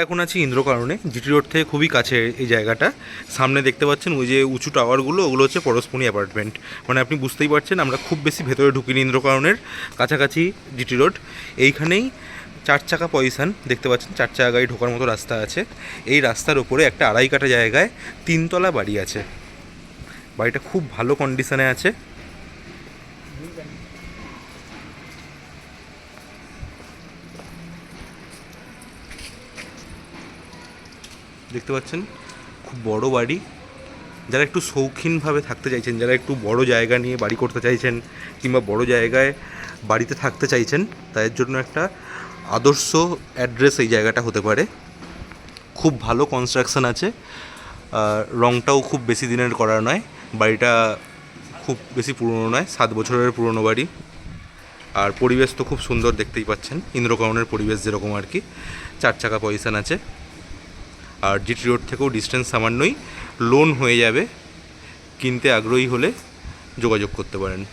এখন আছি ইন্দ্রকারণে GT road থেকে খুবই কাছে এই জায়গাটা। সামনে দেখতে পাচ্ছেন ওই যে উঁচু টাওয়ারগুলো, ওগুলো হচ্ছে পরশমণি অ্যাপার্টমেন্ট। মানে আপনি বুঝতেই পারছেন আমরা খুব বেশি ভেতরে ঢুকিনি ইন্দ্রকারণের কাছাকাছি জিটি রোড। এইখানেই চার চাকা পয়সান দেখতে পাচ্ছেন চার চাকা গাড়ি ঢোকার মতো রাস্তা আছে। এই রাস্তার ওপরে একটা আড়াই কাটা জায়গায় তিনতলা বাড়ি আছে। বাড়িটা খুব ভালো কন্ডিশনে আছে। দেখতে পাচ্ছেন? খুব বড় বাড়ি। যারা একটু শৌখিনভাবে থাকতে চাইছেন, যারা একটু বড় জায়গা নিয়ে বাড়ি করতে চাইছেন কিংবা বড় জায়গায় বাড়িতে থাকতে চাইছেন, তাদের জন্য একটা আদর্শ অ্যাড্রেস এই জায়গাটা হতে পারে। খুব ভালো কনস্ট্রাকশন আছে। রংটাও খুব বেশি দিনের করা নয়। বাড়িটা খুব বেশি পুরনো নয়, সাত বছরের পুরনো বাড়ি। আর পরিবেশ তো খুব সুন্দর দেখতেই পাচ্ছেন। ইন্দ্রকরণের পরিবেশ যেরকম আর কি। চার চাকা পয়সান আছে। আর জিটি রোড থেকেও ডিস্টেন্স সামান্যই লোন হয়ে যাবে। কিনতে আগ্রহী হলে যোগাযোগ করতে পারেন।